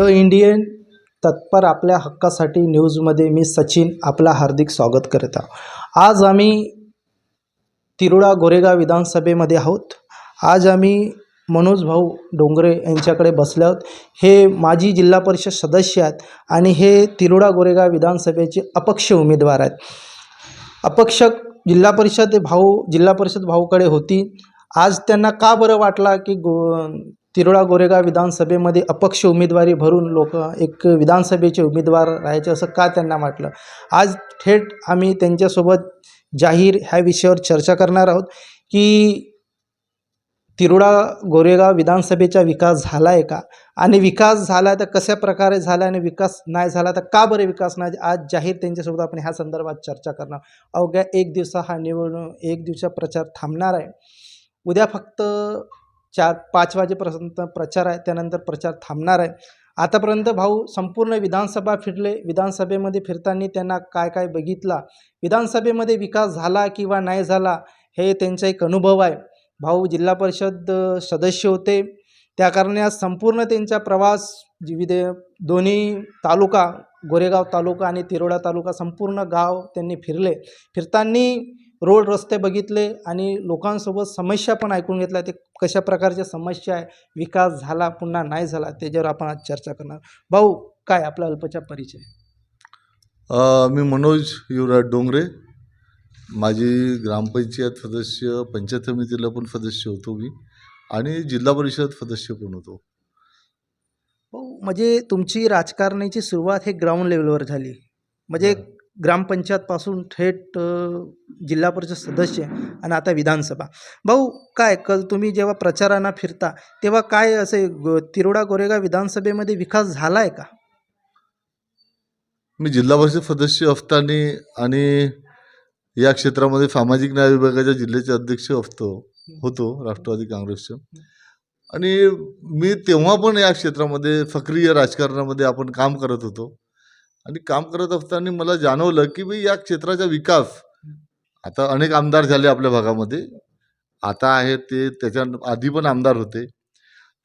The Indian तत्पर आपल्या हक्कासाठी न्यूजमध्ये मी सचिन आपला हार्दिक स्वागत करत आहो. आज आम्ही तिरुडा गोरेगाव विधानसभेमध्ये आहोत. आज आम्ही मनोज भाऊ डोंगरे यांच्याकडे बसले आहोत. हे माजी जिल्हा परिषद सदस्य आहेत आणि हे तिरुडा गोरेगाव विधानसभेचे अपक्ष उमेदवार आहेत. अपक्ष जिल्हा परिषद भाऊ जिल्हा परिषद भाऊकडे होती. आज त्यांना का बरं वाटला की गो तिरोळा गोरेगाव विधानसभेमध्ये अपक्ष उमेदवारी भरून लोक एक विधानसभेचे उमेदवार राहायचे असं का त्यांना वाटलं आज थेट आम्ही त्यांच्यासोबत जाहीर ह्या विषयावर चर्चा करणार आहोत की तिरोडा गोरेगाव विधानसभेचा विकास झाला आहे का? आणि विकास झाला तर कशा प्रकारे झाला आणि विकास नाही झाला तर का बरं विकास नाही? आज जाहीर त्यांच्यासोबत आपण ह्या संदर्भात चर्चा करणार. अवघ्या एक दिवसा हा निवडणूक एक दिवसा प्रचार थांबणार आहे. उद्या फक्त चार पाच वाजेपर्यंत प्रचार आहे त्यानंतर प्रचार थांबणार आहे. आतापर्यंत भाऊ संपूर्ण विधानसभा फिरले. विधानसभेमध्ये फिरताना त्यांना काय काय बघितला? विधानसभेमध्ये विकास झाला किंवा नाही झाला हे त्यांचा एक अनुभव आहे. भाऊ जिल्हा परिषद सदस्य होते. त्या कारणाने संपूर्ण त्यांचा प्रवास विविध दोन्ही तालुका गोरेगाव तालुका आणि तिरोडा तालुका संपूर्ण गाव त्यांनी फिरले. फिरताना रोड रस्ते बघितले आणि लोकांसोबत समस्या पण ऐकून घेतल्या ते कशा प्रकारच्या समस्या आहे विकास झाला पुन्हा नाही झाला त्याच्यावर आपण आज चर्चा करणार. भाऊ काय आपला अल्पचा परिचय? मी मनोज युवराज डोंगरे. माझी ग्रामपंचायत सदस्य पंचायत समितीला पण सदस्य होतो मी आणि जिल्हा परिषद सदस्य पण होतो. भाऊ म्हणजे तुमची राजकारणाची सुरुवात हे ग्राउंड लेवलवर झाली. म्हणजे. ग्रामपंचायतपासून थेट जिल्हा परिषद सदस्य आणि आता विधानसभा. भाऊ काय क तुम्ही जेव्हा प्रचारांना फिरता तेव्हा काय असे ग तिरोडा गोरेगाव विधानसभेमध्ये विकास झाला आहे का? मी जिल्हा परिषद सदस्य असताना आणि या क्षेत्रामध्ये सामाजिक न्याय विभागाच्या जिल्ह्याचे अध्यक्ष असतो होतो राष्ट्रवादी काँग्रेसचे. आणि मी तेव्हा पण या क्षेत्रामध्ये सक्रिय राजकारणामध्ये आपण काम करत होतो. आणि काम करत असताना मला जाणवलं की मी या क्षेत्राचा विकास आता अनेक आमदार झाले आपल्या भागामध्ये. आता आहे ते त्याच्या आधी पण आमदार होते.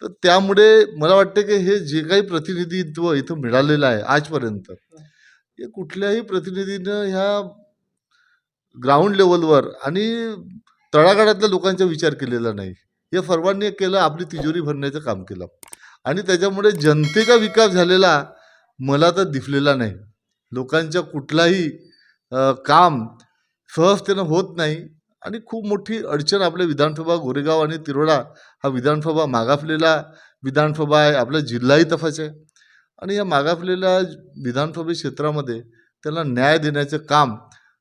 तर त्यामुळे मला वाटते की हे जे काही प्रतिनिधित्व इथं मिळालेलं आहे आजपर्यंत हे कुठल्याही प्रतिनिधीनं ह्या ग्राउंड लेवलवर आणि तळागाळातल्या लोकांचा विचार केलेला नाही. हे सर्वांनी केलं आपली तिजोरी भरण्याचं काम केलं. आणि त्याच्यामुळे जनतेचा विकास झालेला मला तर दिसलेला नाही. लोकांच्या कुठलाही काम सहजतेनं होत नाही आणि खूप मोठी अडचण आपल्या विधानसभा गोरेगाव आणि तिरोडा हा विधानसभा मागासलेला विधानसभा आहे आपला जिल्हाही तसाच आहे. आणि या मागासलेल्या विधानसभा क्षेत्रामध्ये त्याला न्याय देण्याचं काम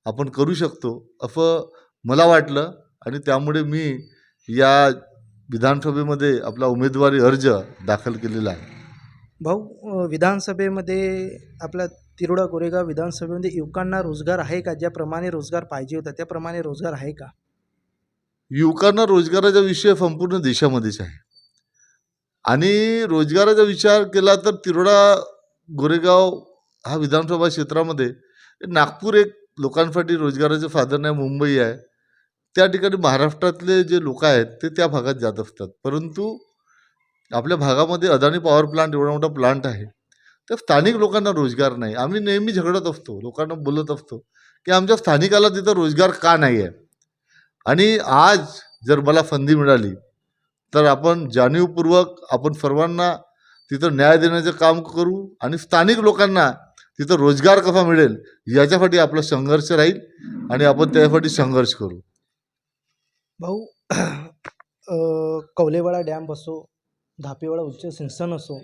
आपण करू शकतो असं मला वाटलं आणि त्यामुळे मी या विधानसभेमध्ये आपला उमेदवारी अर्ज दाखल केलेला आहे. भाऊ विधानसभेमध्ये आपल्या तिरोडा गोरेगाव विधानसभेमध्ये युवकांना रोजगार आहे का? ज्याप्रमाणे रोजगार पाहिजे होता त्याप्रमाणे रोजगार आहे का? युवकांना रोजगाराचा विषय संपूर्ण देशामध्येच आहे. आणि रोजगाराचा विचार केला तर तिरोडा गोरेगाव हा विधानसभा क्षेत्रामध्ये नागपूर एक लोकांसाठी रोजगाराचं साधन आहे मुंबई आहे. त्या ठिकाणी महाराष्ट्रातले जे लोक आहेत ते त्या भागात जात असतात. परंतु आपल्या भागामध्ये अदानी पॉवर प्लांट एवढा मोठा प्लांट आहे. तर स्थानिक लोकांना रोजगार नाही. आम्ही नेहमी झगडत असतो. लोकांना बोलत असतो की आमच्या स्थानिकाला तिथं रोजगार का नाही आहे आणि आज जर मला संधी मिळाली तर आपण जाणीवपूर्वक आपण सर्वांना तिथं न्याय देण्याचं काम करू आणि स्थानिक लोकांना तिथं रोजगार कसा मिळेल याच्यासाठी आपला संघर्ष राहील आणि आपण त्यासाठी संघर्ष करू. भाऊ कवलेवाडा डॅम असो धापेवाडा उच्च सिंचन असो.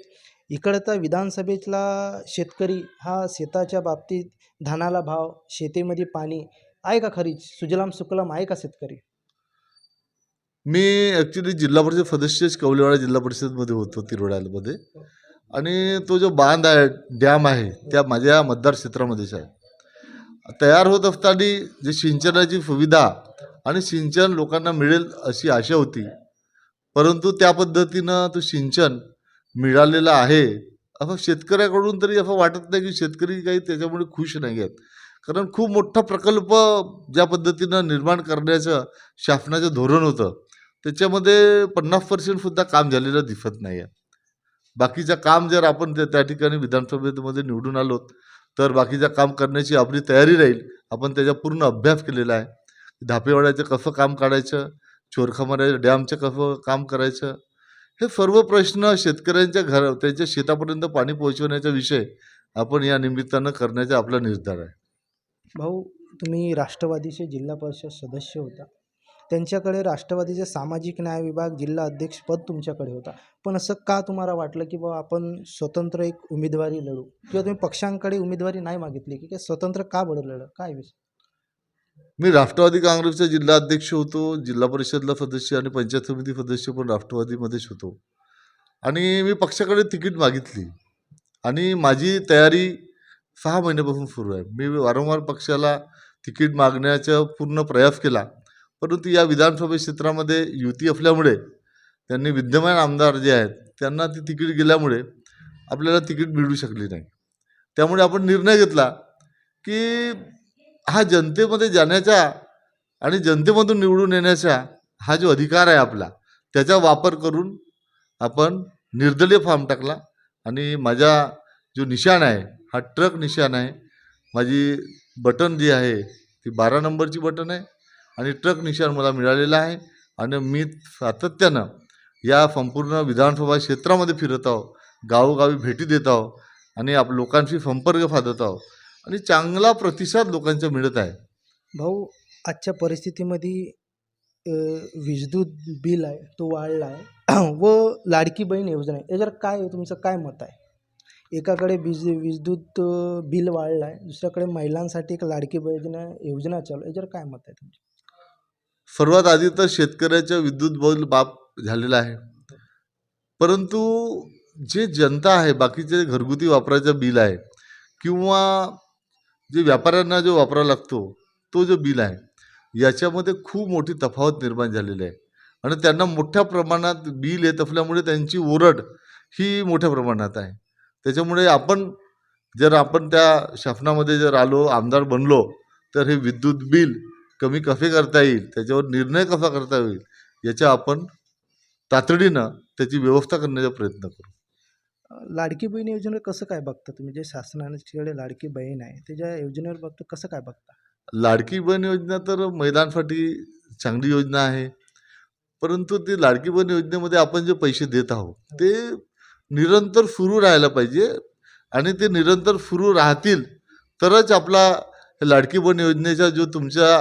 इकडं तर विधानसभेतला शेतकरी हा शेताच्या बाबतीत धानाला भाव शेतीमध्ये पाणी आहे का खरीच? सुजलाम सुकलाम आहे का शेतकरी? मी ॲक्च्युली जिल्हा परिषद सदस्यच कवलेवाडा जिल्हा परिषदमध्ये होतो तिरोड्यामध्ये. आणि तो जो बांध आहे डॅम आहे त्या माझ्या मतदारक्षेत्रामध्येच आहे. तयार होत असताना जे सिंचनाची सुविधा आणि सिंचन लोकांना मिळेल अशी आशा होती परंतु त्या पद्धतीनं तो सिंचन मिळालेलं आहे. असं शेतकऱ्याकडून तरी असं वाटत नाही की शेतकरी काही त्याच्यामुळे खुश नाही आहेत. कारण खूप मोठा प्रकल्प ज्या पद्धतीनं निर्माण करण्याचं शासनाचं धोरण होतं त्याच्यामध्ये पन्नास पर्सेंटसुद्धा काम झालेलं दिसत नाही आहे बाकीचं काम जर आपण त्या त्या ठिकाणी विधानसभेमध्ये निवडून आलो तर बाकीचं काम करण्याची आपली तयारी राहील. आपण त्याचा पूर्ण अभ्यास केलेला आहे. धापेवाड्याचं कसं काम काढायचं? चोरखामाऱ्या डॅमचं कसं काम करायचं? हे सर्व प्रश्न शेतकऱ्यांच्या घर त्यांच्या शेतापर्यंत पाणी पोहोचवण्याचा विषय आपण या निमित्तानं करण्याचा आपला निर्धार आहे. भाऊ तुम्ही राष्ट्रवादीचे जिल्हा परिषद सदस्य होता. त्यांच्याकडे राष्ट्रवादीचे सामाजिक न्याय विभाग जिल्हा अध्यक्षपद तुमच्याकडे होता. पण असं का तुम्हाला वाटलं की बाबा आपण स्वतंत्र एक उमेदवारी लढू? किंवा तुम्ही पक्षांकडे उमेदवारी नाही मागितली की काय स्वतंत्र का बरं लढ काय विषय? मी राष्ट्रवादी काँग्रेसचा जिल्हा अध्यक्ष होतो जिल्हा परिषदला सदस्य आणि पंचायत समिती सदस्य पण राष्ट्रवादीमध्येच होतो. आणि मी पक्षाकडे तिकीट मागितली. आणि माझी तयारी सहा महिन्यापासून सुरू आहे. मी वारंवार पक्षाला तिकीट मागण्याचा पूर्ण प्रयास केला. परंतु या विधानसभा क्षेत्रामध्ये युती असल्यामुळे त्यांनी विद्यमान आमदार जे आहेत त्यांना ती तिकीट गेल्यामुळे आपल्याला तिकीट मिळू शकली नाही. त्यामुळे आपण निर्णय घेतला की हा जनतेमध्ये जाण्याचा आणि जनतेमधून निवडून येण्याचा हा जो अधिकार आहे आपला त्याचा वापर करून आपण निर्दलीय फॉर्म टाकला आणि माझा जो निशाण आहे हा ट्रक निशाण आहे माझी बटन जी आहे ती बारा नंबरची बटन आहे आणि ट्रक निशाण मला मिळालेला आहे आणि मी सातत्यानं या संपूर्ण विधानसभा क्षेत्रामध्ये फिरत आहो गावोगावी भेटी देत आहो आणि आप लोकांशी संपर्क साधत आहो. आणि चांगला प्रतिसाद लोकांचा मिळत आहे. भाऊ आजच्या परिस्थितीमध्ये विद्युत बिल आहे तो वाढला आहे व लाडकी बहीण योजना आहे. याच्यावर काय तुमचं काय मत आहे? एकाकडे वीज विद्युत अ, बिल वाढलं आहे दुसऱ्याकडे महिलांसाठी एक लाडकी बहीण योजना चालू आहे. याच्यावर काय मत आहे तुमचं? सर्वात आधी तर शेतकऱ्याच्या विद्युत बिल बाप झालेला आहे. परंतु जे जनता आहे बाकीचे घरगुती वापराचं बिल आहे किंवा जे व्यापाऱ्यांना जो वापरावा लागतो तो जो बिल आहे याच्यामध्ये खूप मोठी तफावत निर्माण झालेली आहे. आणि त्यांना मोठ्या प्रमाणात बिल येत असल्यामुळे त्यांची ओरड ही मोठ्या प्रमाणात आहे. त्याच्यामुळे आपण जर आपण त्या शासनामध्ये जर आलो आमदार बनलो तर हे विद्युत बिल कमी कसे करता येईल त्याच्यावर निर्णय कसा करता येईल याच्या आपण तातडीनं त्याची व्यवस्था करण्याचा प्रयत्न करू. लाडकी बहीण योजनेवर कसं काय बघता तुम्ही? जे शासनाच्याकडे लाडकी बहीण आहे त्याच्या योजनेवर बघता कसं काय बघता? लाडकी बहीण योजना तर महिलांसाठी चांगली योजना आहे. परंतु ती लाडकी बहीण योजनेमध्ये आपण जे पैसे देत आहोत ते निरंतर सुरू राहायला पाहिजे. आणि ते निरंतर सुरू राहतील तरच आपला लाडकी बहीण योजनेचा जो तुमचा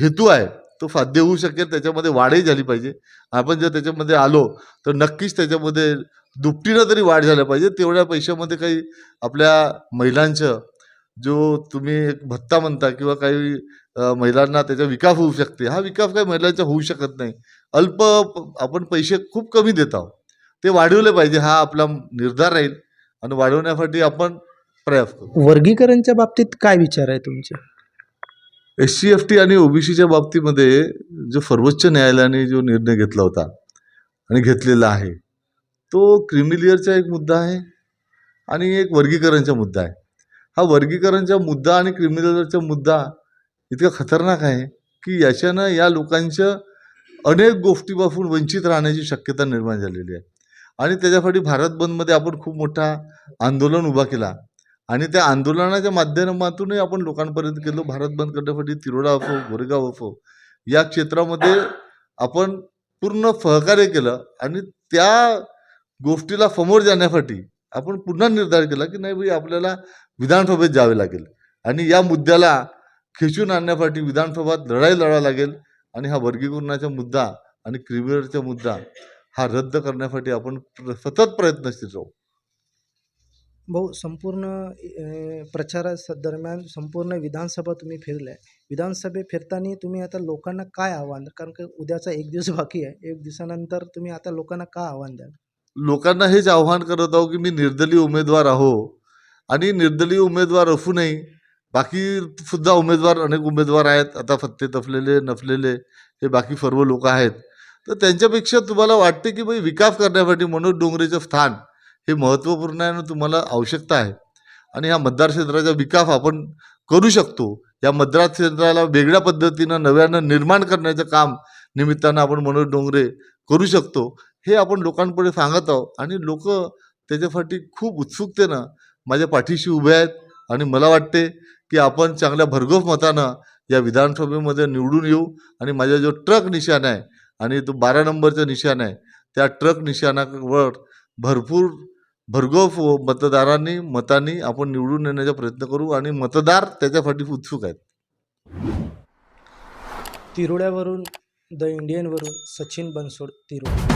हेतू आहे तो साध्य होऊ शकेल. त्याच्यामध्ये वाढही झाली पाहिजे. आपण जर त्याच्यामध्ये आलो तर नक्कीच त्याच्यामध्ये दुपटीनं तरी वाढ झाल्या पाहिजे. तेवढ्या पैशामध्ये काही आपल्या महिलांचं जो तुम्ही एक भत्ता म्हणता किंवा काही महिलांना त्याचा विकास होऊ शकते. हा विकास काही महिलांचा होऊ शकत नाही. अल्प आपण पैसे खूप कमी देत आहोत. ते वाढवले पाहिजे. हा आपला निर्धार राहील आणि वाढवण्यासाठी आपण प्रयास करू. वर्गीकरणच्या बाबतीत काय विचार आहे तुमचे? एस सी एफ टी आणि ओबीसीच्या बाबतीमध्ये जो सर्वोच्च न्यायालयाने जो निर्णय घेतला होता आणि घेतलेला आहे तो क्रिमिलियरचा एक मुद्दा आहे आणि एक वर्गीकरणचा मुद्दा आहे. हा वर्गीकरणचा मुद्दा आणि क्रिमिलियरचा मुद्दा इतका खतरनाक आहे की याच्यानं या लोकांच्या अनेक गोष्टीपासून वंचित राहण्याची शक्यता निर्माण झालेली आहे. आणि त्याच्यासाठी भारत बंदमध्ये आपण खूप मोठा आंदोलन उभा केला आणि त्या आंदोलनाच्या माध्यमातूनही आपण लोकांपर्यंत गेलो. भारत बंद करण्यासाठी तिरोडा असो गोरेगाव असो या क्षेत्रामध्ये आपण पूर्ण सहकार्य केलं आणि त्या गोष्टीला समोर जाण्यासाठी आपण पुन्हा निर्धार केला की नाही भाई आपल्याला विधानसभेत जावे लागेल. आणि या मुद्द्याला खेचून आणण्यासाठी विधानसभेत लढाई लढावा लागेल. आणि हा वर्गीकरणाचा मुद्दा आणि क्रिमिनलचा मुद्दा हा रद्द करण्यासाठी आपण प्र- सतत प्रयत्नशील राहू. भाऊ संपूर्ण प्रचारा दरम्यान संपूर्ण विधानसभा तुम्ही फिरलाय. विधानसभे फिरताना तुम्ही आता लोकांना काय आव्हान? कारण की उद्याचा एक दिवस बाकी आहे. एक दिवसानंतर तुम्ही आता लोकांना काय आव्हान द्याल? लोकांना हेच आव्हान करत आहो की मी निर्दलीय उमेदवार आहो. आणि निर्दलीय उमेदवार असूनही बाकी सुद्धा उमेदवार अनेक उमेदवार आहेत. आता फत्ते तफलेले नसलेले हे बाकी सर्व लोक आहेत. तर त्यांच्यापेक्षा तुम्हाला वाटते की भाई विकास करण्यासाठी मनोज डोंगरेचं स्थान हे महत्त्वपूर्ण आहे आणि तुम्हाला आवश्यकता आहे. आणि ह्या मतदारक्षेत्राचा विकास आपण करू शकतो. या मतदारक्षेत्राला वेगळ्या पद्धतीनं नव्यानं निर्माण करण्याचं काम निमित्तानं आपण मनोज डोंगरे करू शकतो. हे आपण लोकांपुढे सांगत आहोत. आणि लोक त्याच्यासाठी खूप उत्सुकतेनं माझ्या पाठीशी उभे आहेत. आणि मला वाटते की आपण चांगल्या भरघोस मतानं या विधानसभेमध्ये निवडून येऊ. आणि माझा जो ट्रक निशाण आहे आणि तो बारा नंबरचा निशाण आहे त्या ट्रक निशाणावर भरपूर भरघोस मतदारांनी मतांनी आपण निवडून येण्याचा प्रयत्न करू. आणि मतदार त्याच्यासाठी उत्सुक आहेत. तिरोड्यावरून द इंडियनवरून सचिन बनसोड तिरोडा.